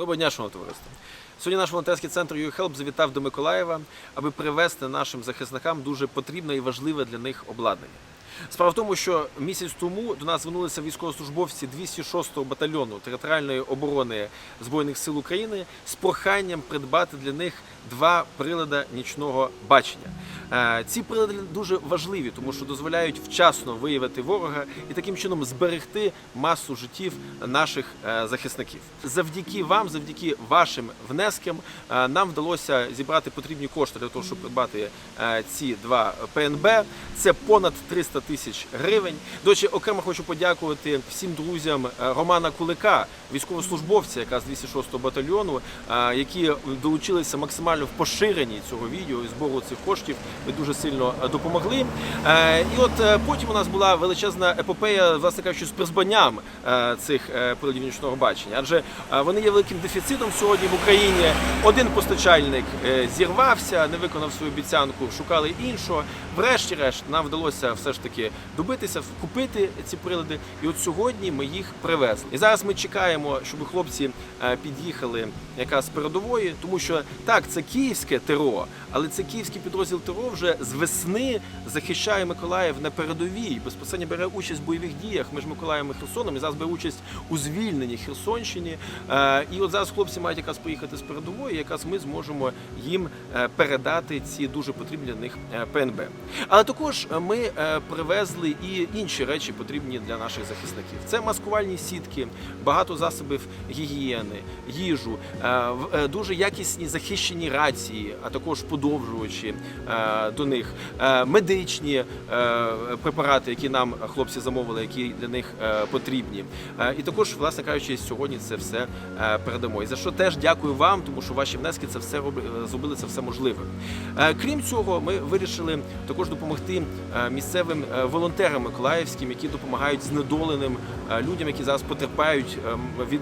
Доброго дня, шановне товариство. Сьогодні наш волонтерський центр YouHelp завітав до Миколаєва, аби привезти нашим захисникам дуже потрібне і важливе для них обладнання. Справа в тому, що місяць тому до нас звернулися військовослужбовці 206-го батальйону територіальної оборони Збройних сил України з проханням придбати для них два прилади нічного бачення. Е, Ці прилади дуже важливі, тому що дозволяють вчасно виявити ворога і таким чином зберегти масу життів наших е, захисників. Завдяки вам, завдяки вашим внескам, е, нам вдалося зібрати потрібні кошти для того, щоб придбати ці два ПНБ. Це понад 300 тисяч гривень. До речі, окремо хочу подякувати всім друзям Романа Кулика, військовослужбовця, яка з 206-го батальйону, які долучилися максимально в поширенні цього відео і збору цих коштів. Ми дуже сильно е, допомогли. Е, І от е, потім у нас була величезна епопея, власне кажучи, з призбанням цих приладів нічного бачення, адже вони є великим дефіцитом сьогодні в Україні. Один постачальник зірвався, не виконав свою обіцянку, шукали іншого. Врешті-решт нам вдалося все ж таки добитися, купити ці прилади. І от сьогодні ми їх привезли. І зараз ми чекаємо, щоб хлопці під'їхали якраз з передової, тому що так, це київське ТРО, але це київський підрозділ ТРО вже з весни захищає Миколаїв на передовій. Безпосередньо бере участь в бойових діях між Миколаєм і Херсоном. І зараз бере участь у звільненні Херсонщини. Е, І от зараз хлопці мають якраз поїхати з передової, якраз ми зможемо їм е, передати ці дуже потрібні для них е, ПНБ. Але також ми привезли і інші речі потрібні для наших захисників. Це маскувальні сітки, багато засобів гігієни, їжу, дуже якісні захищені рації, а також подовжувачі до них, е, медичні е, препарати, які нам хлопці замовили, які для них е, потрібні. І також, власне кажучи, сьогодні це все передамо. І за що теж дякую вам, тому що ваші внески це все роби- зробили це все можливе. Крім цього, ми вирішили також допомогти місцевим волонтерам миколаївським, які допомагають знедоленим людям, які зараз потерпають від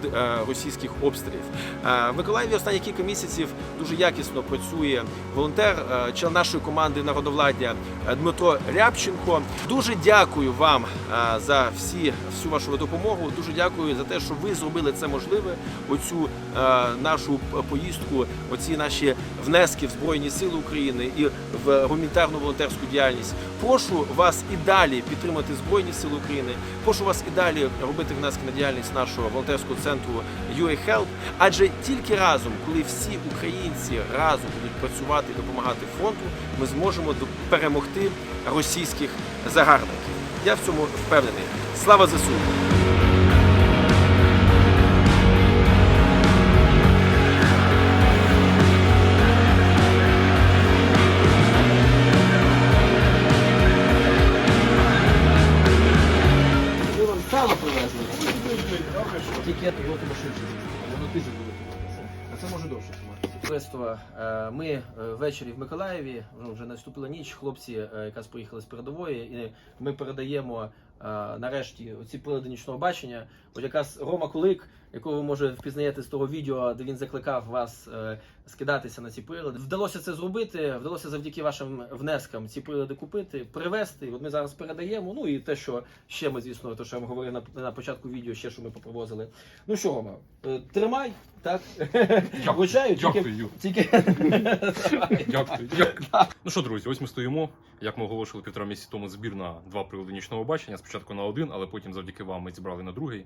російських обстрілів. В Миколаєві останні кілька місяців дуже якісно працює волонтер, член нашої команди народовладдя е, Дмитро Рябченко. Дуже дякую вам е, за всі всю вашу допомогу. Дуже дякую за те, що ви зробили це можливе. Оцю е, нашу поїздку, оці наші внески в Збройні Сили України і в гуманітарну волонтерську діяльність. Прошу вас і далі підтримати Збройні Сили України. Прошу вас і далі робити внески на діяльність нашого волонтерського центру UA. Адже тільки разом, коли всі українці разом будуть працювати і допомагати фронту, ми зможемо перемогти російських загарбників. Я в цьому впевнений. Слава ЗСУ! Тільки того тому швидше. Воно тиждень буде. А це може довше. Товариство, е, ми е, ввечері в Миколаєві, ну, вже наступила ніч, хлопці е, якраз поїхали з передової, і ми передаємо нарешті ці прилади нічного бачення. От якраз Рома Кулик, якого ви може впізнаєте з того відео, де він закликав вас е, скидатися на ці прилади. Вдалося це зробити. Вдалося завдяки вашим внескам ці прилади купити, привезти. От ми зараз передаємо. Ну і те, що ще ми, звісно, те, що я вам говорив на, на початку відео, ще що ми попровозили. Ну що, Рома, е, тримай, так? Вручаю, Дякую. тільки... Дякую. Дякую. Ну що, друзі, ось ми стоїмо. Як ми оголошували півтора місяці тому збір на два прилади нічного бачення. Спочатку на один, але потім завдяки вам ми зібрали на другий.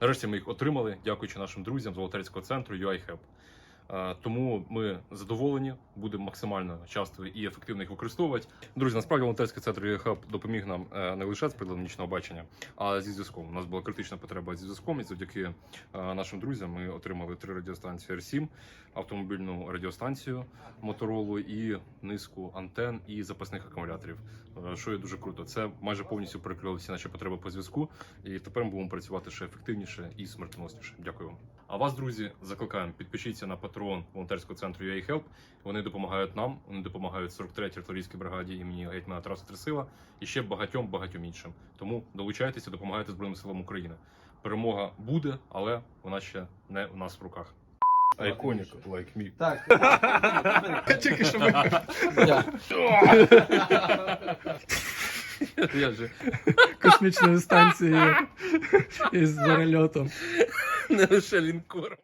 Нарешті ми їх отримали, дякуючи нашим друзям з волонтерського центру UiHelp. Е, Тому ми задоволені, будемо максимально часто і ефективно їх використовувати. Друзі, насправді волонтерський центр UiHelp допоміг нам е, не лише з приладом нічного бачення, а зі зв'язком. У нас була критична потреба зі зв'язком, і завдяки е, нашим друзям ми отримали три радіостанції R7, автомобільну радіостанцію Моторолу і низку антен і запасних акумуляторів. Що є дуже круто. Це майже повністю перекрили всі наші потреби по зв'язку, і тепер ми будемо працювати ще ефективніше і смертоносніше. Дякую вам. А вас, друзі, закликаємо підпишіться на патрон волонтерського центру UA Help. Вони допомагають нам. Вони допомагають 43-й артилерійській бригаді імені гетьмана Тараса Тресила і ще багатьом багатьом іншим. Тому долучайтеся, допомагайте збройним силам України. Перемога буде, але вона ще не у нас в руках. Iconic, like me. Так. Тільки що Я. Я же космічної станції із перельотом. не лише лінкор.